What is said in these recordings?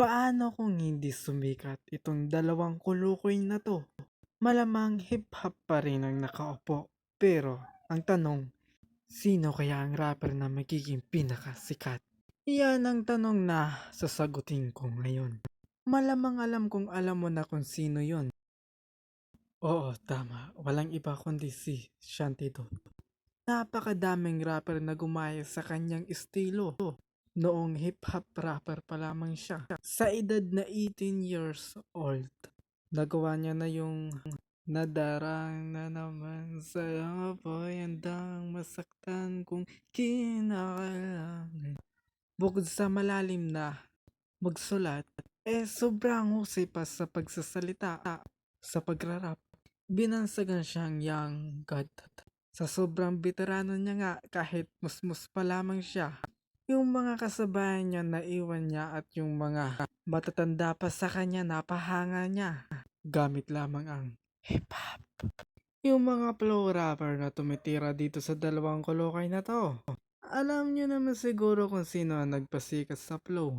Paano kung hindi sumikat itong dalawang kulukoy na to? Malamang hip-hop pa rin ang nakaupo. Pero, ang tanong, sino kaya ang rapper na magiging pinakasikat? Yan ang tanong na sasagutin ko ngayon. Malamang alam kong alam mo na kung sino yon. Oo, tama. Walang iba kundi si Shanty Dot. Napakadaming rapper na gumaya sa kanyang estilo. Noong hip-hop rapper pa lamang siya. Sa edad na 18 years old, nagawa niya na yung Nadarang na naman sa'yo apoy handang masaktan kung kinakailangan. Bukod sa malalim na magsulat, eh sobrang husay pa sa pagsasalita, sa pagrarap. Binansagan siyang young god. Sa sobrang veterano niya nga kahit musmus pa lamang siya. Yung mga kasabayan niya naiwan niya at yung mga matatanda pa sa kanya napahanga niya. Gamit lamang ang hip-hop. Yung mga flow rapper na tumitira dito sa dalawang kulokay na to. Alam nyo naman siguro kung sino ang nagpasikat sa flow.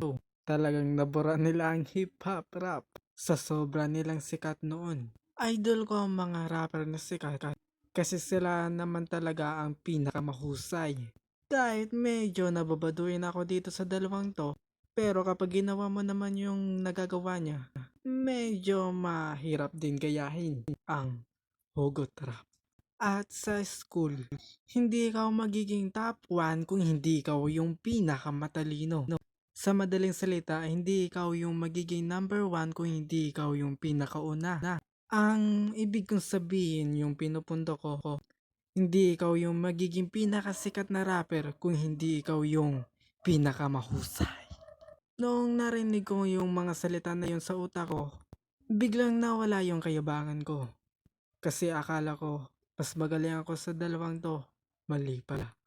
Talagang nabura nila ang hip-hop rap sa sobra nilang sikat noon. Idol ko ang mga rapper na sikat kasi sila naman talaga ang pinakamahusay. Kahit medyo nababaduin ako dito sa dalawang to, pero kapag ginawa mo naman yung nagagawa niya, medyo mahirap din gayahin ang hugot rap. At sa school, hindi ikaw magiging top 1 kung hindi ikaw yung pinakamatalino. Sa madaling salita, hindi ikaw yung magiging number 1 kung hindi ikaw yung pinakauna. Ang ibig kong sabihin yung pinupunto ko, hindi ikaw yung magiging pinakasikat na rapper kung hindi ikaw yung pinakamahusay. Noong narinig ko yung mga salita na yun sa utak ko, biglang nawala yung kayabangan ko. Kasi akala ko, mas magaling ako sa dalawang to. Mali pala.